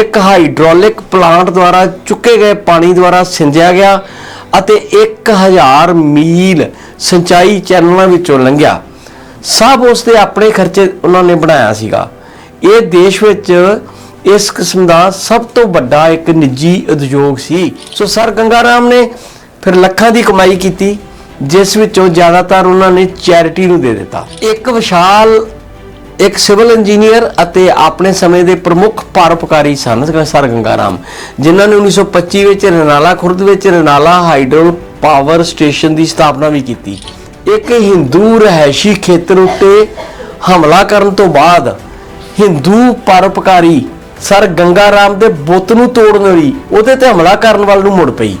ਇੱਕ hydraulic plant ਦੁਆਰਾ ਚੁੱਕੇ ਗਏ ਪਾਣੀ ਦੁਆਰਾ ਸਿੰਜਿਆ ਗਿਆ ਅਤੇ 1000 ਮੀਲ ਸਿੰਚਾਈ ਚੈਨਲਾਂ ਵਿੱਚੋਂ ਲੰਘਿਆ। ਸਭ ਉਸ ਦੇ ਆਪਣੇ ਖਰਚੇ ਉਹਨਾਂ ਨੇ ਬਣਾਇਆ ਸੀਗਾ। ਇਹ ਦੇਸ਼ ਵਿੱਚ ਇਸ ਕਿਸਮ ਦਾ ਸਭ ਤੋਂ ਵੱਡਾ ਇੱਕ ਨਿੱਜੀ ਉਦਯੋਗ ਸੀ। ਸੋ ਸਰ ਗੰਗਾਰਾਮ ਨੇ ਫਿਰ ਲੱਖਾਂ ਦੀ ਕਮਾਈ ਕੀਤੀ, ਜਿਸ ਵਿੱਚੋਂ ਜ਼ਿਆਦਾਤਰ ਉਹਨਾਂ ਨੇ ਚੈਰਿਟੀ ਨੂੰ ਦੇ ਦਿੱਤਾ। ਇੱਕ ਵਿਸ਼ਾਲ ਇੱਕ ਸਿਵਲ ਇੰਜੀਨੀਅਰ ਅਤੇ ਆਪਣੇ ਸਮੇਂ ਦੇ ਪ੍ਰਮੁੱਖ ਪਰਉਪਕਾਰੀ ਸਨ ਸਰ ਗੰਗਾ ਰਾਮ ਜਿਨ੍ਹਾਂ ਨੇ 1925 ਵਿੱਚ ਰਨਾਲਾ ਖੁਰਦ ਵਿੱਚ ਰਨਾਲਾ ਹਾਈਡਰੋ ਪਾਵਰ ਸਟੇਸ਼ਨ ਦੀ ਸਥਾਪਨਾ ਵੀ ਕੀਤੀ। ਇੱਕ ਹਿੰਦੂ ਰਹਿਸ਼ੀ ਖੇਤਰ ਉੱਤੇ ਹਮਲਾ ਕਰਨ ਤੋਂ ਬਾਅਦ ਹਿੰਦੂ ਪਰਉਪਕਾਰੀ ਸਰ ਗੰਗਾ ਰਾਮ ਦੇ ਬੁੱਤ ਨੂੰ ਤੋੜਨ ਲਈ ਉਹਦੇ ਤੇ ਹਮਲਾ ਕਰਨ ਵੱਲ ਨੂੰ ਮੁੜ ਪਈ।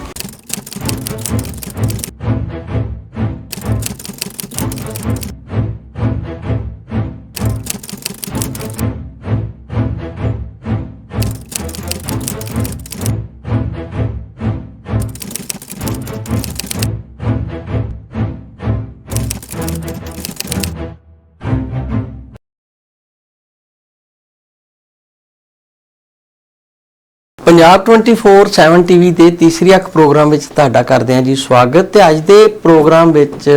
ਪੰਜਾਬ 24/7 ਟੀਵੀ ਦੇ ਤੀਸਰੀ ਅੱਖ ਪ੍ਰੋਗਰਾਮ ਵਿੱਚ ਤੁਹਾਡਾ ਕਰਦੇ ਹਾਂ ਜੀ ਸਵਾਗਤ ਤੇ ਅੱਜ ਦੇ ਪ੍ਰੋਗਰਾਮ ਵਿੱਚ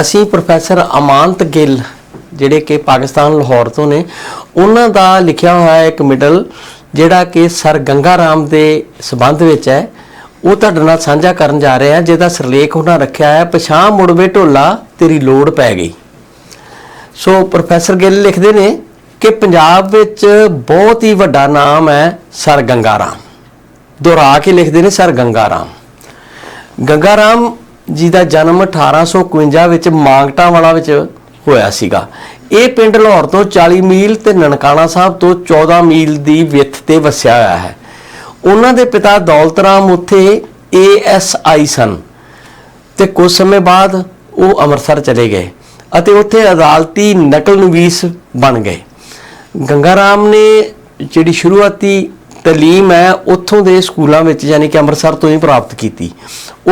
ਅਸੀਂ ਪ੍ਰੋਫੈਸਰ ਅਮਾਨਤ ਗਿੱਲ, ਜਿਹੜੇ ਕਿ ਪਾਕਿਸਤਾਨ ਲਾਹੌਰ ਤੋਂ ਨੇ, ਉਹਨਾਂ ਦਾ ਲਿਖਿਆ ਹੋਇਆ ਇੱਕ ਮਿਡਲ, ਜਿਹੜਾ ਕਿ ਸਰ ਗੰਗਾ ਰਾਮ ਦੇ ਸਬੰਧ ਵਿੱਚ ਹੈ। ਉਹ ਤੁਹਾਡੇ ਨਾਲ ਸਾਂਝਾ ਕਰਨ ਜਾ ਰਹੇ ਹਾਂ, ਜਿਹਦਾ ਸਿਰਲੇਖ ਉਹਨਾਂ ਰੱਖਿਆ ਹੈ, ਪਛਾਣ ਮੁੜਵੇ ਢੋਲਾ, ਤੇਰੀ ਲੋੜ ਪੈ ਗਈ। ਸੋ ਪ੍ਰੋਫੈਸਰ ਗਿੱਲ ਲਿਖਦੇ ਨੇ ਕਿ ਪੰਜਾਬ ਵਿੱਚ ਬਹੁਤ ਹੀ ਵੱਡਾ ਨਾਮ ਹੈ ਸਰ ਗੰਗਾਰਾਮ। ਦੁਹਰਾ ਕੇ ਲਿਖਦੇ ਨੇ ਸਰ ਗੰਗਾਰਾਮ। ਗੰਗਾਰਾਮ ਜੀ ਦਾ ਜਨਮ 1851 ਵਿੱਚ ਮਾਂਗਟਾ ਵਾਲਾ ਵਿੱਚ ਹੋਇਆ ਸੀਗਾ। ਇਹ ਪਿੰਡ ਲਾਹੌਰ ਤੋਂ 40 ਮੀਲ ਤੇ ਨਨਕਾਣਾ ਸਾਹਿਬ ਤੋਂ 14 ਮੀਲ ਦੀ ਵਿੱਥ ਤੇ ਵਸਿਆ ਹੋਇਆ ਹੈ। ਉਹਨਾਂ ਦੇ ਪਿਤਾ ਦੌਲਤ ਰਾਮ ਉੱਥੇ ਏਐਸਆਈ ਸਨ ਤੇ ਕੁਝ ਸਮੇਂ ਬਾਅਦ ਉਹ ਅੰਮ੍ਰਿਤਸਰ ਚਲੇ ਗਏ ਅਤੇ ਉੱਥੇ ਅਦਾਲਤੀ ਨਕਲ ਨਵੀਸ ਬਣ ਗਏ। ਗੰਗਾਰਾਮ ਨੇ ਜਿਹੜੀ ਸ਼ੁਰੂਆਤੀ ਤਾਲੀਮ ਹੈ, ਉੱਥੋਂ ਦੇ ਸਕੂਲਾਂ ਵਿੱਚ ਯਾਨੀ ਕਿ ਅੰਮ੍ਰਿਤਸਰ ਤੋਂ ਹੀ ਪ੍ਰਾਪਤ ਕੀਤੀ।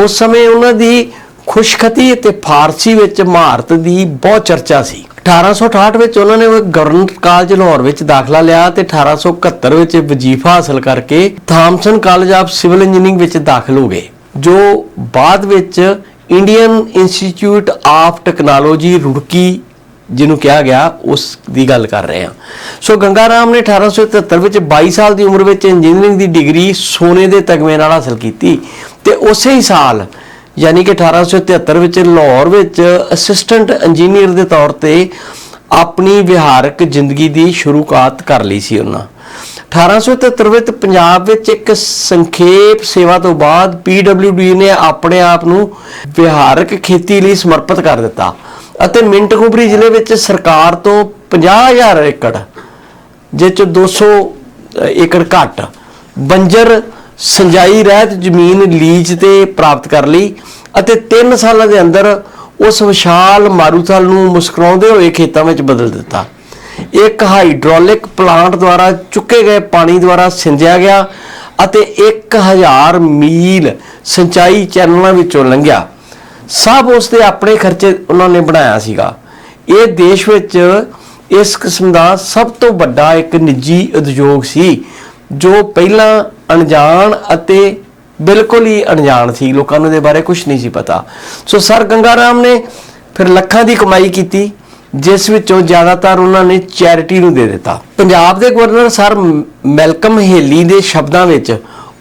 ਉਸ ਸਮੇਂ ਉਹਨਾਂ ਦੀ ਖੁਸ਼ਖਤੀ ਅਤੇ ਫਾਰਸੀ ਵਿੱਚ ਮਹਾਰਤ ਦੀ ਬਹੁਤ ਚਰਚਾ ਸੀ। 1868 ਵਿੱਚ ਉਹਨਾਂ ਨੇ ਗਵਰਨਰ ਕਾਲਜ ਲਾਹੌਰ ਵਿੱਚ ਦਾਖਲਾ ਲਿਆ ਤੇ 1871 ਵਿੱਚ ਵਜ਼ੀਫਾ ਹਾਸਲ ਕਰਕੇ Thomson college of civil engineering ਵਿੱਚ ਦਾਖਲ ਹੋ ਗਏ, ਜੋ ਬਾਅਦ ਵਿੱਚ Indian institute of technology, Roorkee ਜਿਹਨੂੰ ਕਿਹਾ ਗਿਆ, ਉਸ ਦੀ ਗੱਲ ਕਰ ਰਹੇ ਹਾਂ। ਸੋ ਗੰਗਾਰਾਮ ਨੇ 1877 ਵਿੱਚ 22 ਸਾਲ ਦੀ ਉਮਰ ਵਿੱਚ ਇੰਜੀਨੀਅਰਿੰਗ ਦੀ ਡਿਗਰੀ ਸੋਨੇ ਦੇ ਤਗਮੇ ਨਾਲ ਹਾਸਲ ਕੀਤੀ ਤੇ ਉਸੇ ਹੀ ਸਾਲ, ਯਾਨੀ ਕਿ 1873 ਵਿੱਚ ਲਾਹੌਰ ਵਿੱਚ ਅਸਿਸਟੈਂਟ ਇੰਜੀਨੀਅਰ ਦੇ ਤੌਰ ਤੇ ਆਪਣੀ ਵਿਹਾਰਕ ਜ਼ਿੰਦਗੀ ਦੀ ਸ਼ੁਰੂਆਤ ਕਰ ਲਈ ਸੀ ਉਹਨਾਂ। 1873 ਵਿੱਚ ਪੰਜਾਬ ਵਿੱਚ ਇੱਕ ਸੰਖੇਪ ਸੇਵਾ ਤੋਂ ਬਾਅਦ PWD ਨੇ ਆਪਣੇ ਆਪ ਨੂੰ ਵਿਹਾਰਕ ਖੇਤੀ ਲਈ ਸਮਰਪਿਤ ਕਰ ਦਿੱਤਾ। ਅਤੇ ਮਿੰਟਗੁਬਰੀ ਜ਼ਿਲ੍ਹੇ ਵਿੱਚ ਸਰਕਾਰ ਤੋਂ 50000 ਏਕੜ ਜਿਸ ਚ 200 ਏਕੜ ਘੱਟ ਬੰਜਰ, ਸਿੰਜਾਈ ਰਹਿਤ ਜ਼ਮੀਨ ਲੀਜ਼ ਤੇ ਪ੍ਰਾਪਤ ਕਰ ਲਈ ਅਤੇ 3 ਸਾਲਾਂ ਦੇ ਅੰਦਰ ਉਸ ਵਿਸ਼ਾਲ ਮਾਰੂਥਲ ਨੂੰ ਮੁਸਕਰਾਉਂਦੇ ਹੋਏ ਖੇਤਾਂ ਵਿੱਚ ਬਦਲ ਦਿੱਤਾ। ਇੱਕ ਹਾਈਡ੍ਰੋਲਿਕ ਪਲਾਂਟ ਦੁਆਰਾ ਚੁੱਕੇ ਗਏ ਪਾਣੀ ਦੁਆਰਾ ਸਿੰਜਿਆ ਗਿਆ ਅਤੇ 1000 ਮੀਲ ਸਿੰਚਾਈ ਚੈਨਲਾਂ ਵਿੱਚੋਂ ਲੰਘਿਆ। ਸਭ ਉਸ ਦੇ ਆਪਣੇ ਖਰਚੇ ਉਹਨਾਂ ਨੇ ਬਣਾਇਆ ਸੀਗਾ। ਇਹ ਦੇਸ਼ ਵਿੱਚ ਇਸ ਕਿਸਮ ਦਾ ਸਭ ਤੋਂ ਵੱਡਾ ਇੱਕ ਨਿੱਜੀ ਉਦਯੋਗ ਸੀ, ਜੋ ਪਹਿਲਾਂ ਅਣਜਾਣ ਅਤੇ ਬਿਲਕੁਲ ਹੀ ਅਣਜਾਣ ਸੀ। ਲੋਕਾਂ ਨੂੰ ਇਹਦੇ ਬਾਰੇ ਕੁਝ ਨਹੀਂ ਸੀ ਪਤਾ। ਸੋ ਸਰ ਗੰਗਾਰਾਮ ਨੇ ਫਿਰ ਲੱਖਾਂ ਦੀ ਕਮਾਈ ਕੀਤੀ, ਜਿਸ ਵਿੱਚੋਂ ਜ਼ਿਆਦਾਤਰ ਉਹਨਾਂ ਨੇ ਚੈਰਿਟੀ ਨੂੰ ਦੇ ਦਿੱਤਾ। ਪੰਜਾਬ ਦੇ ਗਵਰਨਰ ਸਰ ਮੈਲਕਮ ਹੇਲੀ ਦੇ ਸ਼ਬਦਾਂ ਵਿੱਚ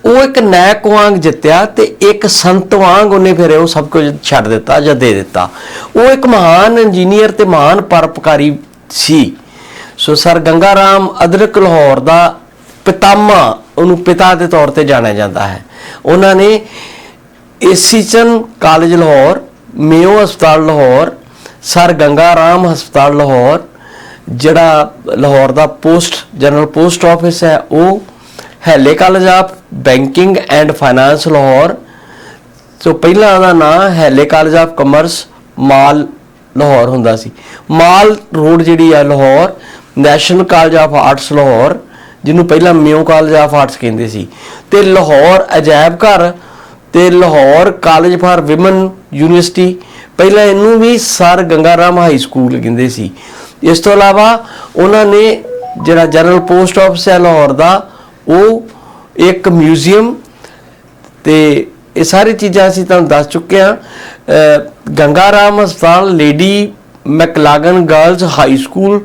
ਉਹ ਇੱਕ ਨਾਇਕ ਵਾਂਗ ਜਿੱਤਿਆ ਤੇ ਇੱਕ ਸੰਤ ਵਾਂਗ ਉਹਨੇ ਫਿਰ ਉਹ ਸਭ ਕੁਝ ਛੱਡ ਦਿੱਤਾ ਜਾਂ ਦੇ ਦਿੱਤਾ। ਉਹ ਇੱਕ ਮਹਾਨ ਇੰਜੀਨੀਅਰ ਤੇ ਮਹਾਨ ਪਰਪਕਾਰੀ ਸੀ। ਸੋ ਸਰ ਗੰਗਾਰਾਮ ਅਦਰਕ ਲਾਹੌਰ ਦਾ ਪਿਤਾਮਾ, ਉਹਨੂੰ ਪਿਤਾ ਦੇ ਤੌਰ ਤੇ ਜਾਣਿਆ ਜਾਂਦਾ ਹੈ। ਉਹਨਾਂ ਨੇ ਏਸੀਚਨ ਕਾਲਜ ਲਾਹੌਰ, ਮੇਓ ਹਸਪਤਾਲ ਲਾਹੌਰ, ਸਰ ਗੰਗਾਰਾਮ ਹਸਪਤਾਲ ਲਾਹੌਰ, ਜਿਹੜਾ ਲਾਹੌਰ ਦਾ ਪੋਸਟ, ਜਨਰਲ ਪੋਸਟ ਆਫਿਸ ਹੈ, ਉਹ Hailey college of banking and finance Lahore. So ਪਹਿਲਾਂ ਦਾ ਨਾਂ Hailey college of commerce mall Lahore ਹੁੰਦਾ ਸੀ। ਮਾਲ ਰੋਡ ਜਿਹੜੀ ਆ Lahore national college of arts Lahore, ਜਿਹਨੂੰ ਪਹਿਲਾਂ ਮਿਓ ਕਾਲਜ ਆਫ ਆਰਟਸ ਕਹਿੰਦੇ ਸੀ। ਤੇ ਲਾਹੌਰ ਅਜਾਇਬ ਘਰ, ਤੇ Lahore college for women university ਪਹਿਲਾਂ ਇਹਨੂੰ ਵੀ ਸਰ ਗੰਗਾਰਾਮ ਹਾਈ ਸਕੂਲ ਕਹਿੰਦੇ ਸੀ। ਇਸ ਤੋਂ ਇਲਾਵਾ ਉਹਨਾਂ ਨੇ ਜਿਹੜਾ ਜਨਰਲ ਪੋਸਟ ਆਫਿਸ ਹੈ ਲਾਹੌਰ ਦਾ ਉਹ ਇੱਕ ਮਿਊਜ਼ੀਅਮ ਤੇ ਇਹ ਸਾਰੀ ਚੀਜ਼ਾਂ ਅਸੀਂ ਤੁਹਾਨੂੰ ਦੱਸ ਚੁੱਕੇ ਹਾਂ। ਅਹ ਗੰਗਾ ਰਾਮ ਹਸਪਤਾਲ, lady McLagan girls high school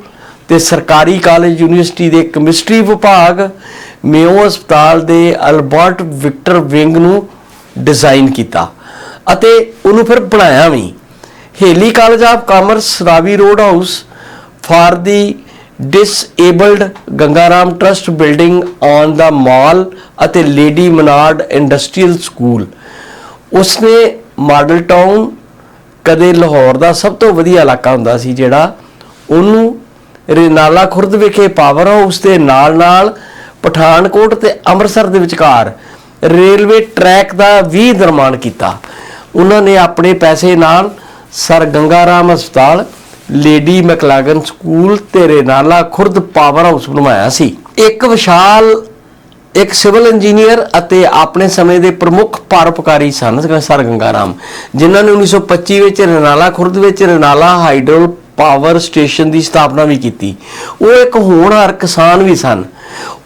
ਤੇ ਸਰਕਾਰੀ ਕਾਲਜ, ਯੂਨੀਵਰਸਿਟੀ ਦੇ ਕੈਮਿਸਟਰੀ ਵਿਭਾਗ, ਮੇਓ ਹਸਪਤਾਲ ਦੇ ਅਲਬਰਟ ਵਿਕਟਰ ਵਿੰਗ ਨੂੰ ਡਿਜ਼ਾਈਨ ਕੀਤਾ ਅਤੇ ਉਹਨੂੰ ਫਿਰ ਬਣਾਇਆ ਵੀ। Hailey college of commerce, Ravi road house for the disabled Gangaram trust building on the mall ਅਤੇ ਲੇਡੀ ਮਨਾਰਡ ਇੰਡਸਟਰੀਅਲ ਸਕੂਲ ਉਸਨੇ ਮਾਡਲ ਟਾਊਨ ਕਦੇ ਲਾਹੌਰ ਦਾ ਸਭ ਤੋਂ ਵਧੀਆ ਇਲਾਕਾ ਹੁੰਦਾ ਸੀ ਜਿਹੜਾ ਉਹਨੂੰ ਰੇਨਾਲਾ ਖੁਰਦ ਵਿਖੇ ਪਾਵਰ ਹਾਊਸ ਦੇ ਨਾਲ-ਨਾਲ ਪਠਾਨਕੋਟ ਤੇ ਅੰਮ੍ਰਿਤਸਰ ਦੇ ਵਿਚਕਾਰ ਰੇਲਵੇ ਟਰੈਕ ਦਾ ਵੀ ਨਿਰਮਾਣ ਕੀਤਾ ਉਹਨਾਂ ਨੇ ਆਪਣੇ ਪੈਸੇ ਨਾਲ ਸਰ ਗੰਗਾਰਾਮ ਹਸਪਤਾਲ ਲੇਡੀ ਮੈਕਲਾਗਨ ਸਕੂਲ ਤੇ ਰੇਨਾਲਾ ਖੁਰਦ ਪਾਵਰ ਹਾਊਸ ਬਣਵਾਇਆ ਸੀ। ਇੱਕ ਵਿਸ਼ਾਲ, ਇੱਕ ਸਿਵਲ ਇੰਜੀਨੀਅਰ ਅਤੇ ਆਪਣੇ ਸਮੇਂ ਦੇ ਪ੍ਰਮੁੱਖ ਪਰਉਪਕਾਰੀ ਸਨ ਸਰ ਗੰਗਾਰਾਮ, ਜਿਨ੍ਹਾਂ ਨੇ 1925 ਵਿੱਚ ਰਨਾਲਾ, ਖੁਰਦ ਵਿੱਚ ਰਨਾਲਾ ਹਾਈਡਰੋ ਪਾਵਰ ਸਟੇਸ਼ਨ ਦੀ ਸਥਾਪਨਾ ਵੀ ਕੀਤੀ। ਉਹ ਇੱਕ ਹੋਣਹਾਰ ਕਿਸਾਨ ਵੀ ਸਨ।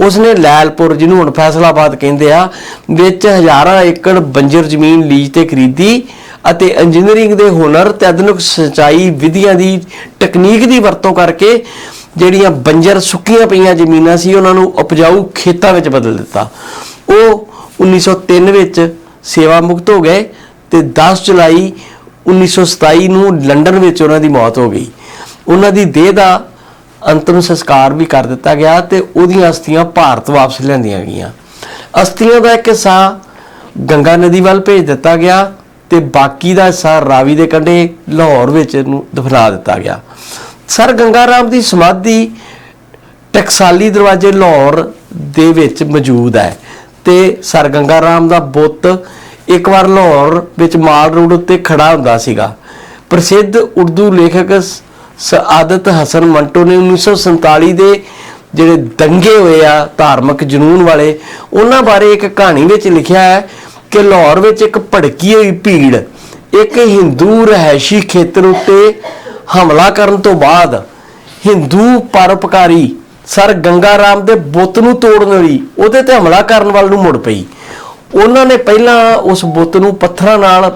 ਉਸਨੇ ਲੈਲਪੁਰ, ਜਿਹਨੂੰ ਹੁਣ ਫੈਸਲਾਬਾਦ ਕਹਿੰਦੇ ਆ, ਵਿੱਚ ਹਜ਼ਾਰਾਂ ਏਕੜ ਬੰਜਰ ਜ਼ਮੀਨ, ਲੀਜ਼ ਤੇ ਖਰੀਦੀ। ਅਤੇ ਇੰਜੀਨੀਅਰਿੰਗ ਦੇ ਹੁਨਰ ਤੇ ਆਧੁਨਿਕ ਸਿੰਚਾਈ ਵਿਧੀਆਂ ਦੀ ਟੈਕਨੀਕ ਦੀ ਵਰਤੋਂ ਕਰਕੇ ਜਿਹੜੀਆਂ ਬੰਜਰ ਸੁੱਕੀਆਂ ਪਈਆਂ ਜ਼ਮੀਨਾਂ ਸੀ, ਉਹਨਾਂ ਨੂੰ ਉਪਜਾਊ ਖੇਤਾਂ ਵਿੱਚ ਬਦਲ ਦਿੱਤਾ। ਉਹ 1903 ਵਿੱਚ ਸੇਵਾ ਮੁਕਤ ਹੋ ਗਏ ਤੇ 10 ਜੁਲਾਈ 1927 ਨੂੰ ਲੰਡਨ ਵਿੱਚ ਉਹਨਾਂ ਦੀ ਮੌਤ ਹੋ ਗਈ। ਉਹਨਾਂ ਦੀ ਦੇਹ ਦਾ ਅੰਤਮ ਸੰਸਕਾਰ ਵੀ ਕਰ ਦਿੱਤਾ ਗਿਆ ਤੇ ਉਹਦੀਆਂ ਅਸਥੀਆਂ ਭਾਰਤ ਵਾਪਸ ਲਿਆਂਦੀਆਂ ਗਈਆਂ। ਅਸਥੀਆਂ ਦਾ ਇੱਕ ਹਿੱਸਾ ਗੰਗਾ ਨਦੀ ਵੱਲ ਭੇਜ ਦਿੱਤਾ ਗਿਆ। ਤੇ ਬਾਕੀ ਦਾ ਹਿੱਸਾ ਰਾਵੀ ਦੇ ਕੰਢੇ ਲਾਹੌਰ ਵਿੱਚ ਇਹਨੂੰ ਦਫਨਾ ਦਿੱਤਾ ਗਿਆ। ਸਰ ਗੰਗਾ ਰਾਮ ਦੀ ਸਮਾਧੀ ਟਕਸਾਲੀ ਦਰਵਾਜ਼ੇ ਲਾਹੌਰ ਦੇ ਵਿੱਚ ਮੌਜੂਦ ਹੈ ਤੇ ਸਰ ਗੰਗਾ ਰਾਮ ਦਾ ਬੁੱਤ ਇੱਕ ਵਾਰ ਲਾਹੌਰ ਵਿੱਚ ਮਾਲ ਰੋਡ ਉੱਤੇ ਖੜਾ ਹੁੰਦਾ ਸੀਗਾ। ਪ੍ਰਸਿੱਧ ਉਰਦੂ ਲੇਖਕ ਸ- ਸਆਦਤ ਹਸਨ ਮੰਟੋ ਨੇ 1947 ਦੇ ਜਿਹੜੇ ਦੰਗੇ ਹੋਏ ਆ ਧਾਰਮਿਕ ਜਨੂਨ ਵਾਲੇ, ਉਹਨਾਂ ਬਾਰੇ ਇੱਕ ਕਹਾਣੀ ਵਿੱਚ ਲਿਖਿਆ ਹੈ ਕਿ ਲਾਹੌਰ ਵਿੱਚ ਇੱਕ ਭੜਕੀ ਹੋਈ ਭੀੜ, ਇੱਕ ਹਿੰਦੂ ਰਹਿਸ਼ੀ ਖੇਤਰ ਉੱਤੇ ਹਮਲਾ ਕਰਨ ਤੋਂ ਬਾਅਦ ਹਿੰਦੂ ਪਰਪਕਾਰੀ ਸਰ ਗੰਗਾ ਰਾਮ ਦੇ ਬੁੱਤ ਨੂੰ ਤੋੜਨ ਲਈ ਉਹਦੇ ਤੇ ਹਮਲਾ ਕਰਨ ਵੱਲ ਨੂੰ ਮੁੜ ਪਈ। ਉਹਨਾਂ ਨੇ ਪਹਿਲਾਂ ਉਸ ਬੁੱਤ ਨੂੰ ਪੱਥਰਾਂ ਨਾਲ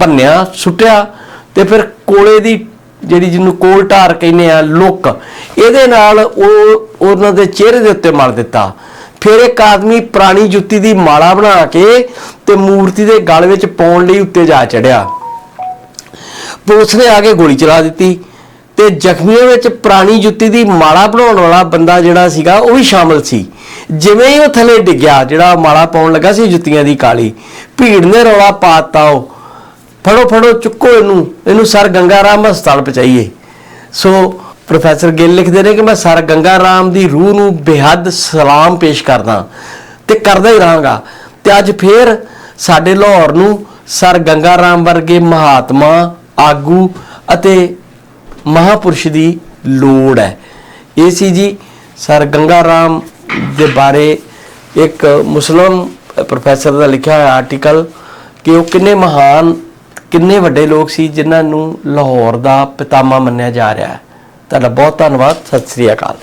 ਭੰਨਿਆ, ਸੁੱਟਿਆ ਤੇ ਫਿਰ ਕੋਲੇ ਦੀ ਜਿਹੜੀ ਜਿਹਨੂੰ ਕੋਲ ਢਾਰ ਕਹਿੰਦੇ ਆ, ਲੁੱਕ, ਇਹਦੇ ਨਾਲ ਉਹ ਉਹਨਾਂ ਦੇ ਚਿਹਰੇ ਦੇ ਉੱਤੇ ਮਾਰ ਦਿੱਤਾ। ਫਿਰ ਇੱਕ ਆਦਮੀ ਪੁਰਾਣੀ ਜੁੱਤੀ ਦੀ ਮਾਲਾ ਬਣਾ ਕੇ ਤੇ ਮੂਰਤੀ ਦੇ ਗਲ ਵਿੱਚ ਪਾਉਣ ਲਈ ਉੱਤੇ ਜਾ ਚੜਿਆ। ਪੁਲਿਸ ਨੇ ਆ ਕੇ ਗੋਲੀ ਚਲਾ ਦਿੱਤੀ ਤੇ ਜ਼ਖਮੀਆਂ ਵਿੱਚ ਪੁਰਾਣੀ ਜੁੱਤੀ ਦੀ ਮਾਲਾ ਬਣਾਉਣ ਵਾਲਾ ਬੰਦਾ ਜਿਹੜਾ ਸੀਗਾ, ਉਹ ਵੀ ਸ਼ਾਮਲ ਸੀ। ਜਿਵੇਂ ਹੀ ਉਹ ਥੱਲੇ ਡਿੱਗਿਆ, ਜਿਹੜਾ ਮਾਲਾ ਪਾਉਣ ਲੱਗਾ ਸੀ ਜੁੱਤੀਆਂ ਦੀ ਕਾਲੀ, ਭੀੜ ਨੇ ਰੌਲਾ ਪਾਤਾ ਉਹ। ਫੜੋ ਫੜੋ, ਚੁੱਕੋ ਇਹਨੂੰ ਇਹਨੂੰ ਸਰ ਗੰਗਾ ਰਾਮ ਹਸਪਤਾਲ ਪਹੁੰਚਾਈਏ। ਸੋ ਪ੍ਰੋਫੈਸਰ ਗਿੱਲ ਲਿਖਦੇ ਨੇ ਕਿ ਮੈਂ ਸਰ ਗੰਗਾ ਰਾਮ ਦੀ ਰੂਹ ਨੂੰ ਬੇਹੱਦ ਸਲਾਮ ਪੇਸ਼ ਕਰਦਾ ਤੇ ਕਰਦਾ ਹੀ ਰਹਾਂਗਾ। ਤੇ ਅੱਜ ਫੇਰ ਸਾਡੇ ਲਾਹੌਰ ਨੂੰ ਸਰ ਗੰਗਾ ਰਾਮ ਵਰਗੇ ਮਹਾਤਮਾ, ਆਗੂ ਅਤੇ ਮਹਾਪੁਰਸ਼ ਦੀ ਲੋੜ ਹੈ। ਇਹ ਸੀ ਜੀ ਸਰ ਗੰਗਾ ਰਾਮ ਦੇ ਬਾਰੇ ਇੱਕ ਮੁਸਲਮ ਪ੍ਰੋਫੈਸਰ ਦਾ ਲਿਖਿਆ ਹੋਇਆ ਆਰਟੀਕਲ ਕਿ ਉਹ ਕਿੰਨੇ ਮਹਾਨ, ਕਿੰਨੇ ਵੱਡੇ ਲੋਕ ਸੀ ਜਿਨ੍ਹਾਂ ਨੂੰ ਲਾਹੌਰ ਦਾ ਪਿਤਾਮਾ ਮੰਨਿਆ ਜਾ ਰਿਹਾ ਹੈ। ਤੁਹਾਡਾ ਬਹੁਤ ਧੰਨਵਾਦ ਸਤਿ ਸ੍ਰੀ ਅਕਾਲ।